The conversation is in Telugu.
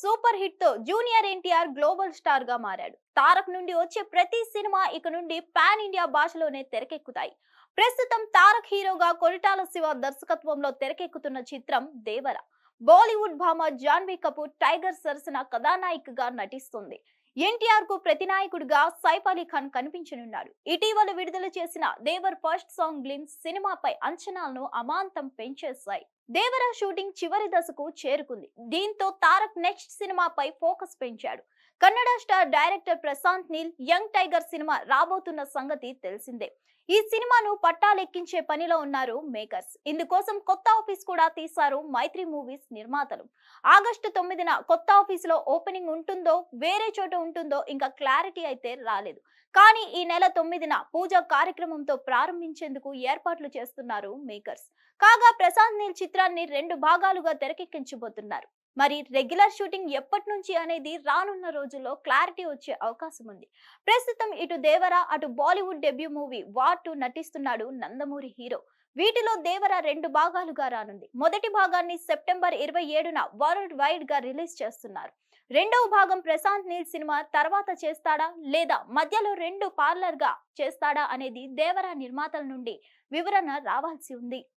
సూపర్ హిట్తో జూనియర్ ఎన్టీఆర్ గ్లోబల్ స్టార్గా మారాడు. తారక్ నుండి వచ్చే ప్రతి సినిమా ఇక నుండి పాన్ ఇండియా భాషలోనే తెరకెక్కుతాయి. ప్రస్తుతం తారక్ హీరోగా కొరిటాల శివ దర్శకత్వంలో తెరకెక్కుతున్న చిత్రం దేవర. బాలీవుడ్ భామ జాన్వీ కపూర్ టైగర్ సరసన కథానాయికగా నటిస్తుంది. ఎన్టీఆర్కు ప్రతినాయకుడిగా సైఫ్ అలీ ఖాన్ కనిపించనున్నాడు. ఇటీవల విడుదల చేసిన దేవర్ ఫస్ట్ సాంగ్ గ్లిమ్స్ సినిమాపై అంచనాలను అమాంతం పెంచేశాయి. దేవర షూటింగ్ చివరి దశకు చేరుకుంది. దీంతో తారక్ నెక్స్ట్ సినిమాపై ఫోకస్ పెంచాడు. Kannada star director Prashanth Neel young tiger cinema రాబోతున్న సంగతి తెలిసిందే. ఈ సినిమాను పట్టాలెక్కించే పనిలో ఉన్నారు మేకర్స్. ఇందుకోసం కొత్త ఆఫీస్ కూడా తీశారు మైత్రి మూవీస్ నిర్మాతలు. ఆగస్టు తొమ్మిదిన కొత్త ఆఫీస్లో ఓపెనింగ్ ఉంటుందో వేరే చోట ఉంటుందో ఇంకా క్లారిటీ అయితే రాలేదు. కానీ ఈ నెల తొమ్మిదిన పూజ కార్యక్రమంతో ప్రారంభించేందుకు ఏర్పాట్లు చేస్తున్నారు మేకర్స్. కాగా ప్రశాంత్ నీల్ చిత్రాన్ని రెండు భాగాలుగా తెరకెక్కించబోతున్నారు. మరి రెగ్యులర్ షూటింగ్ ఎప్పటి నుంచి అనేది రానున్న రోజుల్లో క్లారిటీ వచ్చే అవకాశం ఉంది. ప్రస్తుతం ఇటు దేవర అటు Bollywood debut movie War two నటిస్తున్నాడు నందమూరి హీరో. వీటిలో దేవర రెండు భాగాలుగా రానుంది. మొదటి భాగాన్ని సెప్టెంబర్ ఇరవై ఏడున వరల్డ్ వైడ్గా రిలీజ్ చేస్తున్నారు. రెండవ భాగం ప్రశాంత్ నీల్ సినిమా తర్వాత చేస్తాడా లేదా మధ్యలో రెండు పార్లర్గా చేస్తాడా అనేది దేవర నిర్మాతల నుండి వివరణ రావాల్సి ఉంది.